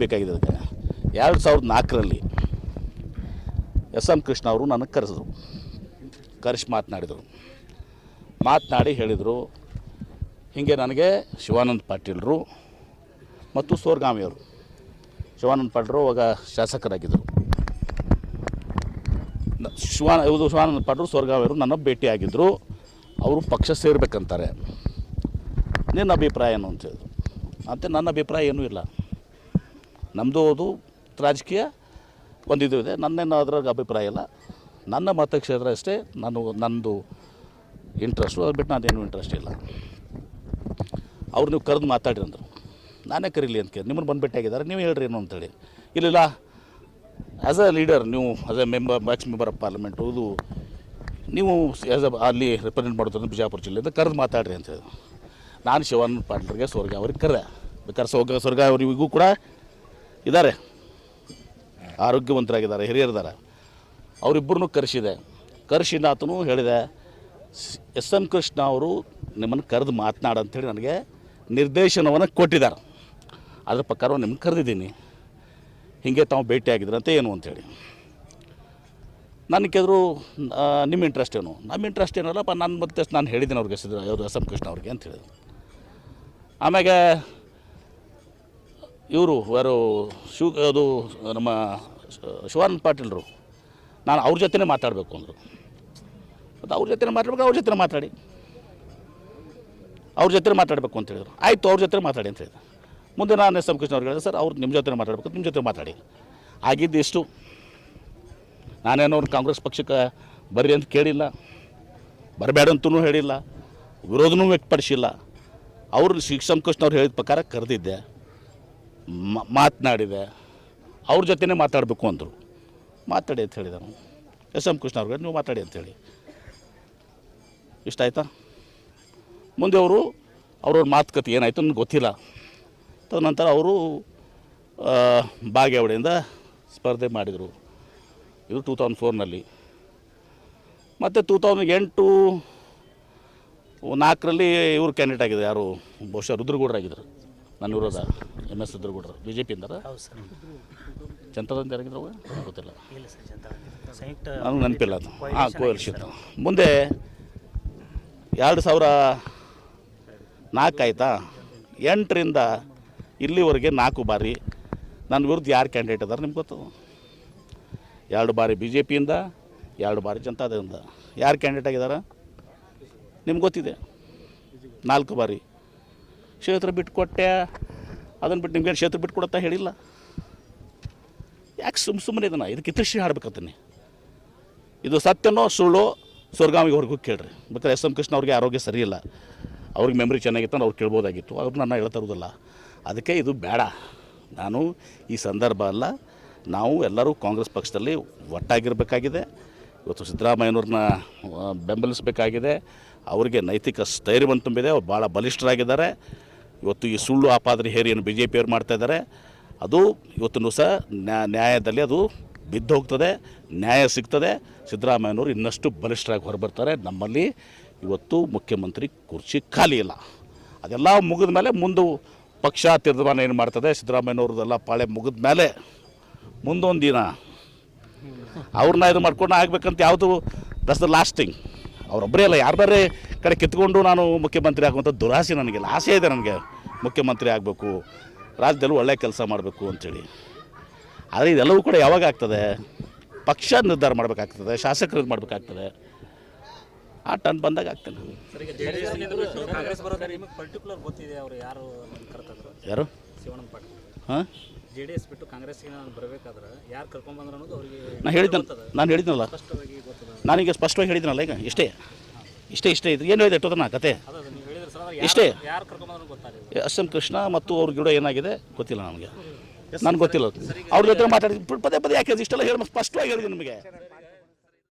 ಬೇಕಾಗಿದೆ ಅದಕ್ಕೆ. ಎರಡು ಸಾವಿರದ ನಾಲ್ಕರಲ್ಲಿ ಎಸ್ ಎಂ ಕೃಷ್ಣ ಅವರು ನನಗೆ ಕರೆಸಿದ್ರು. ಕರೆಸಿ ಮಾತನಾಡಿದರು. ಮಾತನಾಡಿ ಹೇಳಿದರು, ಹೀಗೆ ನನಗೆ ಶಿವಾನಂದ ಪಾಟೀಲರು ಮತ್ತು ಸೋರ್ಗಾಮಿಯವರು. ಶಿವಾನಂದ ಪಾಟೀಲರು ಅವಾಗ ಶಾಸಕರಾಗಿದ್ದರು. ಶಿವಾನ, ಇವರು ಶಿವಾನಂದ ಪಾಟೀಲ್ ಸೋರ್ಗಾಮಿಯವರು ನನ್ನ ಭೇಟಿಯಾಗಿದ್ದರು ಅವರು ಪಕ್ಷ ಸೇರಬೇಕಂತಾರೆ. ನಿನ್ನ ಅಭಿಪ್ರಾಯ ಏನು ಅಂತ ಹೇಳಿದ್ರು. ಅಂತ ನನ್ನ ಅಭಿಪ್ರಾಯ ಏನೂ ಇಲ್ಲ. ನಮ್ಮದು ಅದು ರಾಜಕೀಯ, ಒಂದು ಇದು ಇದೆ. ನನ್ನೇನು ಅದ್ರಾಗ ಅಭಿಪ್ರಾಯ ಇಲ್ಲ. ನನ್ನ ಮತಕ್ಷೇತ್ರ ಅಷ್ಟೇ, ನಾನು ನನ್ನದು ಇಂಟ್ರೆಸ್ಟು ಅದು ಬಿಟ್ಟು ನಾನೇನು ಇಂಟ್ರೆಸ್ಟ್ ಇಲ್ಲ. ಅವ್ರು ನೀವು ಕರೆದು ಮಾತಾಡಿರಿ ಅಂದರು. ನಾನೇ ಕರೀಲಿ ಅಂತ ಕೇಳಿ. ನಿಮ್ಮನ್ನು ಬಂದು ನೀವು ಹೇಳ್ರಿ ಏನು ಅಂತೇಳಿ. ಇಲ್ಲಿಲ್ಲ. ಆ್ಯಸ್ ಅ ಲೀಡರ್ ನೀವು as a member max member of parliament ಇದು ನೀವು ಆ್ಯಸ್ ಅ ಅಲ್ಲಿ ರೆಪ್ರೆಸೆಂಟ್ ಮಾಡೋದ್ರ ಬಿಜಾಪುರ ಜಿಲ್ಲೆಯಿಂದ ಕರೆದು ಮಾತಾಡ್ರಿ ಅಂತ ಹೇಳಿದ್ರು. ನಾನು ಶಿವನ್ ಪಾಟೀಲ್ರಿಗೆ ಸ್ವರ್ಗ ಅವ್ರಿಗೆ ಕರೆ. ಬೇಕಾದ್ರೆ ಸ್ವರ್ಗ ಅವರಿಗೂ ಕೂಡ ಇದ್ದಾರೆ ಆರೋಗ್ಯವಂತರಾಗಿದ್ದಾರೆ, ಹಿರಿಯರಿದ್ದಾರೆ. ಅವರಿಬ್ಬರನ್ನು ಕರೆಸಿದೆ. ಕರೆಸಿದ ಆತನು ಹೇಳಿದೆ, ಎಸ್. ಎಂ ಕೃಷ್ಣ ಅವರು ನಿಮ್ಮನ್ನು ಕರೆದು ಮಾತನಾಡ ಅಂಥೇಳಿ ನನಗೆ ನಿರ್ದೇಶನವನ್ನು ಕೊಟ್ಟಿದ್ದಾರೆ. ಅದ್ರ ಪ್ರಕಾರ ನಿಮ್ಮನ್ನು ಕರೆದಿದ್ದೀನಿ. ಹೀಗೆ ತಾವು ಭೇಟಿಯಾಗಿದ್ರಂತ ಏನು ಅಂಥೇಳಿ. ನನ್ನ ಕೇಳಿದ್ರು ನಿಮ್ಮ ಇಂಟ್ರೆಸ್ಟ್ ಏನು? ನಮ್ಮ ಇಂಟ್ರೆಸ್ಟ್ ಏನಲ್ಲಪ್ಪ, ನಾನು ಮತ್ತೆ ನಾನು ಹೇಳಿದ್ದೀನಿ ಅವ್ರಿಗೆ ಸಿದ್ಧ ಯಾವುದು ಎಸ್. ಎಂ ಕೃಷ್ಣ ಅವ್ರಿಗೆ ಅಂತ ಹೇಳಿದ್ರು. ಆಮ್ಯಾಗೆ ಇವರು, ಯಾರು, ಶಿವ, ಅದು ನಮ್ಮ ಶಿವಾನಂದ ಪಾಟೀಲ್ರು. ನಾನು ಅವ್ರ ಜೊತೆನೇ ಮಾತಾಡಬೇಕು ಅಂದರು. ಮತ್ತು ಅವ್ರ ಜೊತೆ ಮಾತಾಡ್ಬೇಕು, ಅವ್ರ ಜೊತೆ ಮಾತಾಡಿ. ಅವ್ರ ಜೊತೆ ಮಾತಾಡಬೇಕು ಅಂತ ಹೇಳಿದ್ರು. ಆಯಿತು, ಅವ್ರ ಜೊತೆ ಮಾತಾಡಿ ಅಂತ ಹೇಳಿದ್ರು. ಮುಂದೆ ನಾನು ಎಸ್ ಎಂ ಕೃಷ್ಣ ಅವ್ರಿಗೆ ಹೇಳಿದೆ, ಸರ್, ಅವ್ರು ನಿಮ್ಮ ಜೊತೆ ಮಾತಾಡಬೇಕು, ನಿಮ್ಮ ಜೊತೆ ಮಾತಾಡಿ. ಆಗಿದ್ದು ಇಷ್ಟು. ನಾನೇನೋ ಅವ್ರು ಕಾಂಗ್ರೆಸ್ ಪಕ್ಷಕ್ಕೆ ಬರ್ರಿ ಅಂತ ಕೇಳಿಲ್ಲ. ಬರಬೇಡ ಅಂತೂ ಹೇಳಿಲ್ಲ. ವಿರೋಧನೂ ವ್ಯಕ್ತಪಡಿಸಿಲ್ಲ. ಅವರು ಶ್ರೀ ಕೃಷ್ಣ ಅವ್ರು ಹೇಳಿದ ಪ್ರಕಾರ ಕರೆದಿದ್ದೆ. ಮಾತನಾಡಿದೆ. ಅವ್ರ ಜೊತೆನೇ ಮಾತಾಡಬೇಕು ಅಂದರು. ಮಾತಾಡಿ ಅಂತ ಹೇಳಿದ ನಾನು ಎಸ್ ಎಂ ಕೃಷ್ಣ ಅವ್ರಿಗೆ, ನೀವು ಮಾತಾಡಿ ಅಂಥೇಳಿ ಇಷ್ಟ ಆಯಿತಾ ಮುಂದೆ ಅವರು, ಅವ್ರವ್ರ ಮಾತುಕತೆ ಏನಾಯಿತು ನನಗೆ ಗೊತ್ತಿಲ್ಲ. ತದನಂತರ ಅವರು ಬಾಗೇವಾಡಿಯಿಂದ ಸ್ಪರ್ಧೆ ಮಾಡಿದರು. ಇದು ಟೂ ತೌಸಂಡ್ ಫೋರ್ನಲ್ಲಿ. ಮತ್ತು ಟೂ ತೌಸಂಡ್ ಎಂಟು ನಾಲ್ಕರಲ್ಲಿ ಇವರು ಕ್ಯಾಂಡಿಡೇಟ್ ಆಗಿದೆ ಯಾರು? ಬಹುಶಃ ರುದ್ರಗೌಡರಾಗಿದ್ದರು ನನ್ನ ವಿರೋಧ ಎಂ ಎಸ್ ರುದ್ರಗೌಡರು ಬಿ ಜೆ ಪಿಯಿಂದ ಹೌದು ಸರ್. ಜನತಾದಿಂದ ಯಾರಾಗಿದ್ರು ಅವಾಗ? ಗೊತ್ತಿಲ್ಲ. ಇಲ್ಲ ಸರ್ ಜನತಾ ಸಂಯುಕ್ತ ನನಗೆ ನೆನಪಿಲ್ಲ ಅದು. ಹಾಂ ಮುಂದೆ ಎರಡು ಸಾವಿರ ನಾಲ್ಕು ಆಯಿತಾ? ಎಂಟರಿಂದ ಇಲ್ಲಿವರೆಗೆ ನಾಲ್ಕು ಬಾರಿ ನನ್ನ ವಿರುದ್ಧ ಯಾರು ಕ್ಯಾಂಡಿಡೇಟ್ ಇದ್ದಾರೆ ನಿಮ್ಗೆ ಗೊತ್ತು? ಎರಡು ಬಾರಿ ಬಿ ಜೆ ಪಿಯಿಂದ ಎರಡು ಬಾರಿ ಜನತಾದಿಂದ ಯಾರು ಕ್ಯಾಂಡಿಡೇಟ್ ಆಗಿದ್ದಾರೆ? ನಿಮ್ಗೆ ಗೊತ್ತಿದೆ. ನಾಲ್ಕು ಬಾರಿ. ಕ್ಷೇತ್ರ ಬಿಟ್ಟುಕೊಟ್ಟೆ ಅದನ್ನು ಬಿಟ್ಟು ನಿಮ್ಗೆ ಕ್ಷೇತ್ರ ಬಿಟ್ಟು ಕೊಡತ್ತ ಹೇಳಿಲ್ಲ? ಯಾಕೆ ಸುಮ್ಮ ಸುಮ್ಮನೆ ಇದನ್ನು? ಇದಕ್ಕೆ ಇತಿಶ್ರೀ ಹಾಡ್ಬೇಕಂತೀನಿ. ಇದು ಸತ್ಯನೋ ಸುಳ್ಳು ಸ್ವರ್ಗಾಮಿವರೆಗೂ ಕೇಳ್ರಿ. ಬೇಕಾದ್ರೆ ಎಸ್ ಎಂ ಕೃಷ್ಣ ಅವ್ರಿಗೆ ಆರೋಗ್ಯ ಸರಿಯಿಲ್ಲ. ಅವ್ರಿಗೆ ಮೆಮ್ರಿ ಚೆನ್ನಾಗಿತ್ತು ಅವ್ರು ಕೇಳ್ಬೋದಾಗಿತ್ತು. ಅವ್ರು ನಾನು ಹೇಳ್ತಾ ಇರೋದಿಲ್ಲ ಅದಕ್ಕೆ ಇದು ಬೇಡ. ನಾನು ಈ ಸಂದರ್ಭ ಅಲ್ಲ, ನಾವು ಎಲ್ಲರೂ ಕಾಂಗ್ರೆಸ್ ಪಕ್ಷದಲ್ಲಿ ಒಟ್ಟಾಗಿರಬೇಕಾಗಿದೆ. ಇವತ್ತು ಸಿದ್ದರಾಮಯ್ಯನವ್ರನ್ನ ಬೆಂಬಲಿಸಬೇಕಾಗಿದೆ. ಅವರಿಗೆ ನೈತಿಕ ಸ್ಥೈರ್ಯವನ್ನು ತುಂಬಿದೆ. ಅವ್ರು ಭಾಳ ಬಲಿಷ್ಠರಾಗಿದ್ದಾರೆ. ಇವತ್ತು ಈ ಸುಳ್ಳು ಆಪಾದನೆ ಹೇರಿಯನ್ನು ಬಿ ಜೆ ಪಿಯವ್ರು ಮಾಡ್ತಾ ಇದ್ದಾರೆ. ಅದು ಇವತ್ತೂ ಸಹ ನ್ಯಾ- ನ್ಯಾಯದಲ್ಲಿ ಅದು ಬಿದ್ದು ಹೋಗ್ತದೆ ನ್ಯಾಯ ಸಿಗ್ತದೆ. ಸಿದ್ದರಾಮಯ್ಯನವರು ಇನ್ನಷ್ಟು ಬಲಿಷ್ಠರಾಗಿ ಹೊರಬರ್ತಾರೆ. ನಮ್ಮಲ್ಲಿ ಇವತ್ತು ಮುಖ್ಯಮಂತ್ರಿ ಕುರ್ಚಿ ಖಾಲಿ ಇಲ್ಲ. ಅದೆಲ್ಲ ಮುಗಿದ ಮೇಲೆ ಮುಂದೆ ಪಕ್ಷ ತೀರ್ಮಾನ ಏನು ಮಾಡ್ತದೆ? ಸಿದ್ದರಾಮಯ್ಯನವ್ರದ್ದೆಲ್ಲ ಪಾಳೆ ಮುಗಿದ ಮೇಲೆ ಮುಂದೊಂದು ದಿನ. ಅವ್ರನ್ನ ಇದು ಮಾಡ್ಕೊಂಡು ಆಗ್ಬೇಕಂತ ಯಾವುದು ದಸ್ ದ ಲಾಸ್ಟಿಂಗ್ ಅವರೊಬ್ಬರೇ ಅಲ್ಲ ಯಾರ್ದಾರೆ ಕಡೆ ಕಿತ್ಕೊಂಡು ನಾನು ಮುಖ್ಯಮಂತ್ರಿ ಆಗುವಂಥ ದುರಾಸೆ ನನಗೆ ಆಸೆ ಇದೆ ನನಗೆ. ಮುಖ್ಯಮಂತ್ರಿ ಆಗಬೇಕು ರಾಜ್ಯದಲ್ಲೂ ಒಳ್ಳೆಯ ಕೆಲಸ ಮಾಡಬೇಕು ಅಂಥೇಳಿ ಆದರೆ ಇದೆಲ್ಲವೂ ಕೂಡ ಯಾವಾಗ ಆಗ್ತದೆ? ಪಕ್ಷ ನಿರ್ಧಾರ ಮಾಡಬೇಕಾಗ್ತದೆ ಶಾಸಕರು ಇದು ಮಾಡಬೇಕಾಗ್ತದೆ. ಆ ಟನ್ ಬಂದಾಗ ಆಗ್ತದೆ. ಯಾರು ಯಾರು? ಹಾಂ? ಜೆ ಡಿ ಎಸ್ ಬಿಟ್ಟು ಕಾಂಗ್ರೆಸ್ಗೆ ನಾನು ಬರಬೇಕಾದ್ರೆ ಯಾರು ಕರ್ಕೊಂಡ್ಬಂದ್ರೆ ಅನ್ನೋದು ಅವರಿಗೆ ನಾನು ಹೇಳಿದ್ನಲ್ಲ. ನಾನೀಗ ಸ್ಪಷ್ಟವಾಗಿ ಹೇಳಿದ್ನಲ್ಲ ಈಗ ಇಷ್ಟೇ. ಇಷ್ಟೇ ಇಷ್ಟೇ. ಇದ್ರೆ ಏನು ಇದೆ ಎಷ್ಟೊತ್ತ ನಾ ಕತೆ? ಇಷ್ಟೇ. ಎಸ್ ಎಂ ಕೃಷ್ಣ ಮತ್ತು ಅವ್ರ ಗಿಡ ಏನಾಗಿದೆ ಗೊತ್ತಿಲ್ಲ ನಮಗೆ. ನನಗೆ ಗೊತ್ತಿಲ್ಲ. ಅವ್ರ ಜೊತೆ ಮಾತಾಡಿ ಪದೇ ಪದೇ ಯಾಕೆ ಇಷ್ಟೆಲ್ಲ ಹೇಳಿ ಸ್ಪಷ್ಟವಾಗಿ ಹೇಳಿದೆ ನಿಮಗೆ.